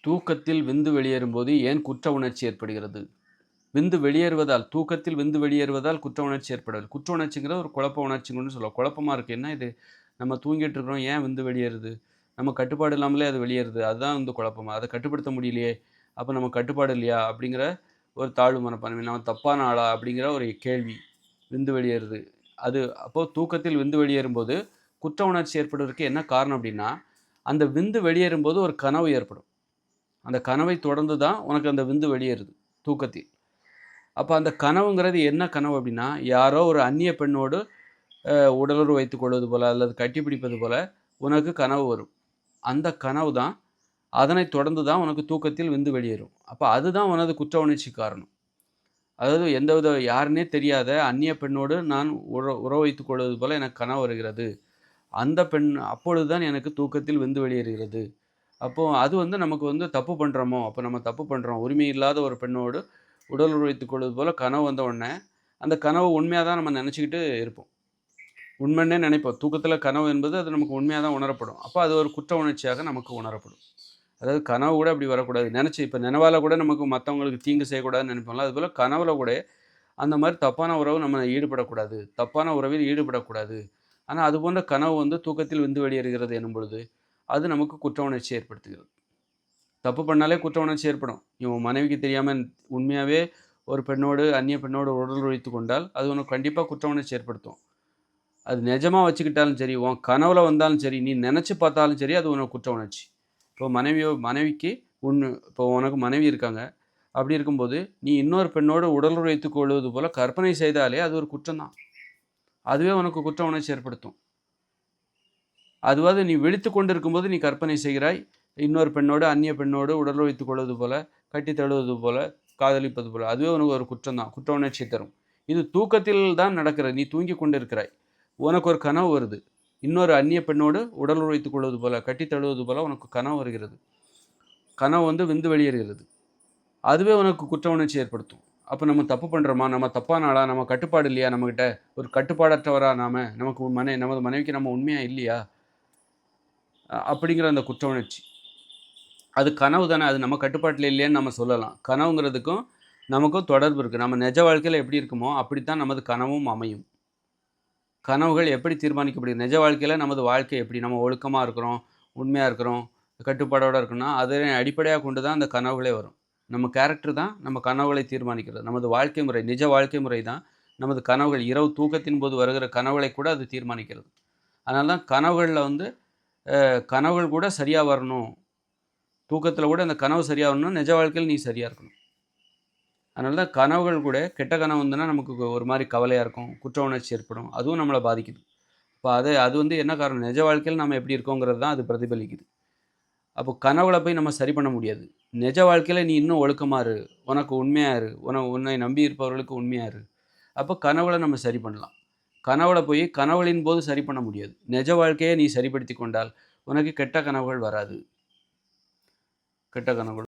தூக்கத்தில் விந்து வெளியேறும்போது ஏன் குற்ற உணர்ச்சி ஏற்படுகிறது? விந்து வெளியேறுவதால் தூக்கத்தில் விந்து வெளியேறுவதால் குற்ற உணர்ச்சி ஏற்படுது. குற்ற உணர்ச்சிங்கிறது ஒரு குழப்ப உணர்ச்சிங்கன்னு சொல்லுவோம் குழப்பமாக இருக்குது என்ன இது? நம்ம தூங்கிட்டு இருக்கிறோம். ஏன் விந்து வெளியேறுது? நம்ம கட்டுப்பாடு இல்லாமலே அது வெளியேறுது. அதுதான் வந்து குழப்பமா? அதை கட்டுப்படுத்த முடியலையே. அப்போ நம்ம கட்டுப்பாடு இல்லையா? அப்படிங்கிற ஒரு தாழ்வு மனப்பான்மை. நம்ம தப்பான ஆளா? அப்படிங்கிற ஒரு கேள்வி. விந்து வெளியேறுது. அது அப்போது தூக்கத்தில் விந்து வெளியேறும்போது குற்ற உணர்ச்சி ஏற்படுவதற்கு என்ன காரணம் அப்படின்னா அந்த விந்து வெளியேறும்போது ஒரு கனவு ஏற்படும். அந்த கனவை தொடர்ந்து தான் உனக்கு அந்த விந்து வெளியேறுது தூக்கத்தில். அப்போ அந்த கனவுங்கிறது என்ன கனவு அப்படின்னா யாரோ ஒரு அந்நிய பெண்ணோடு உடலுறு உடலுறவு வைத்துக் கொள்வது போல் அல்லது கட்டிப்பிடிப்பது போல் உனக்கு கனவு வரும். அந்த கனவு தான் அதனை தொடர்ந்து தான் உனக்கு தூக்கத்தில் விந்து வெளியேறும். அப்போ அதுதான் உனது குற்ற உணர்ச்சி காரணம். அதாவது எந்தவித யாருன்னே தெரியாத அந்நிய பெண்ணோடு நான் உற உறவு வைத்துக் கொள்வது போல் எனக்கு கனவு வருகிறது. அந்த பெண் அப்பொழுது தான் எனக்கு தூக்கத்தில் விந்து வெளியேறுகிறது. அப்போ அது வந்து நமக்கு வந்து தப்பு பண்ணுறோமோ அப்போ நம்ம தப்பு பண்ணுறோம் உரிமை இல்லாத ஒரு பெண்ணோடு உடல் உறவு கொள்வது போல் கனவு வந்த உடனே அந்த கனவு உண்மையாக தான் நம்ம நினச்சிக்கிட்டு இருப்போம். உண்மைன்னே நினைப்போம். தூக்கத்தில் கனவு என்பது அது நமக்கு உண்மையாக தான் உணரப்படும். அப்போ அது ஒரு குற்ற உணர்ச்சியாக நமக்கு உணரப்படும். அதாவது கனவு கூட அப்படி வரக்கூடாது. நினச்சி இப்போ நினைவால் கூட நமக்கு மற்றவங்களுக்கு தீங்கு செய்யக்கூடாதுன்னு நினைப்போம்ல. அதுபோல் கனவுல கூட அந்த மாதிரி தப்பான உறவு நம்ம ஈடுபடக்கூடாது. தப்பான உறவில் ஈடுபடக்கூடாது. ஆனால் அது போன்ற கனவு வந்து தூக்கத்தில் விந்து வெளியேறுகிறது எனும் பொழுது அது நமக்கு குற்ற உணர்ச்சி ஏற்படுத்துகிறது. தப்பு பண்ணாலே குற்ற உணர்ச்சி ஏற்படும். இவன் மனைவிக்கு தெரியாமல் உண்மையாகவே ஒரு பெண்ணோடு அந்நிய பெண்ணோடு உடல் உழைத்து கொண்டால் அது உனக்கு கண்டிப்பாக குற்ற உணர்ச்சி ஏற்படுத்தும். அது நிஜமாக வச்சுக்கிட்டாலும் சரி உன் கனவுல வந்தாலும் சரி நீ நினச்சி பார்த்தாலும் சரி அது உனக்கு குற்ற உணர்ச்சி. இப்போ மனைவியோ மனைவிக்கு உன் இப்போ உனக்கு மனைவி இருக்காங்க. அப்படி இருக்கும்போது நீ இன்னொரு பெண்ணோடு உடல் உழைத்து கொள்வது போல் கற்பனை செய்தாலே அது ஒரு குற்றம்தான் அதுவே உனக்கு குற்ற உணர்ச்சி ஏற்படுத்தும். அதுவாது நீ விழித்து கொண்டிருக்கும் போது நீ கற்பனை செய்கிறாய். இன்னொரு பெண்ணோடு அந்நிய பெண்ணோடு உடல் வைத்துக் கொள்வது போல கட்டி தழுவது போல காதலிப்பது போல. அதுவே உனக்கு ஒரு குற்றம் தான் குற்ற உணர்ச்சி தரும். இது தூக்கத்தில் தான் நடக்கிறது. நீ தூங்கி கொண்டிருக்கிறாய். உனக்கு ஒரு கனவு வருது. இன்னொரு அந்நிய பெண்ணோடு உடல் உழைத்துக் கொள்வது போல கட்டி தழுவது போல உனக்கு கனவு வருகிறது. கனவு வந்து விந்து வெளியேறுகிறது. அதுவே உனக்கு குற்ற உணர்ச்சி ஏற்படுத்தும். அப்போ நம்ம தப்பு பண்ணுறோமா நம்ம தப்பான ஆளா நம்ம கட்டுப்பாடு இல்லையா? நம்மக்கிட்ட ஒரு கட்டுப்பாடற்றவரா நாம? நமக்கு மனை நமது மனைவிக்கு நம்ம உண்மையாக இல்லையா? அப்படிங்கிற அந்த குற்ற உணர்ச்சி அது கனவு தானே அது நம்ம கட்டுப்பாட்டில் இல்லையேன்னு நம்ம சொல்லலாம். கனவுங்கிறதுக்கும் நமக்கும் தொடர்பு இருக்குது நம்ம நிஜ வாழ்க்கையில் எப்படி இருக்குமோ அப்படித்தான் நமது கனவும் அமையும். கனவுகள் எப்படி தீர்மானிக்கப்படுது நிஜ வாழ்க்கையில் நமது வாழ்க்கை எப்படி? நம்ம ஒழுக்கமாக இருக்கிறோம் உண்மையாக இருக்கிறோம் கட்டுப்பாடோடு இருக்கணும்னா அதனை அடிப்படையாக கொண்டு தான் அந்த கனவுகளே வரும். நம்ம கேரக்டர் தான் நம்ம கனவுகளை தீர்மானிக்கிறது. நமது வாழ்க்கை முறை நிஜ வாழ்க்கை முறை தான் நமது கனவுகள். இரவு தூக்கத்தின் போது வருகிற கனவுகளை கூட அது தீர்மானிக்கிறது. அதனால தான் கனவுகளில் வந்து கனவுகள் கூட சரியாக வரணும். தூக்கத்தில் கூட அந்த கனவு சரியாக வரணும் நிஜ வாழ்க்கையில் நீ சரியாக இருக்கணும். அதனால தான் கனவுகள் கூட கெட்ட கனவு வந்துன்னா நமக்கு ஒரு மாதிரி கவலையாக இருக்கும் குற்ற உணர்ச்சி ஏற்படும் அதுவும் நம்மளை பாதிக்குது. இப்போ அது அது வந்து என்ன காரணம்? நிஜ வாழ்க்கையில் நம்ம எப்படி இருக்கோங்கிறது தான் அது பிரதிபலிக்குது. அப்போ கனவுல போய் நம்ம சரி பண்ண முடியாது. நிஜ வாழ்க்கையில் நீ இன்னும் ஒழுக்கமாக இரு. உனக்கு உண்மையாக இரு. உன உன்னை நம்பி இருப்பவர்களுக்கு உண்மையாக இரு. அப்போ கனவுல நம்ம சரி பண்ணலாம். கனவுல போய் கனவுகளின் போது சரி பண்ண முடியாது. நிஜ வாழ்க்கையை நீ சரிப்படுத்தி கொண்டால் உனக்கு கெட்ட கனவுகள் வராது. கெட்ட கனவுகள்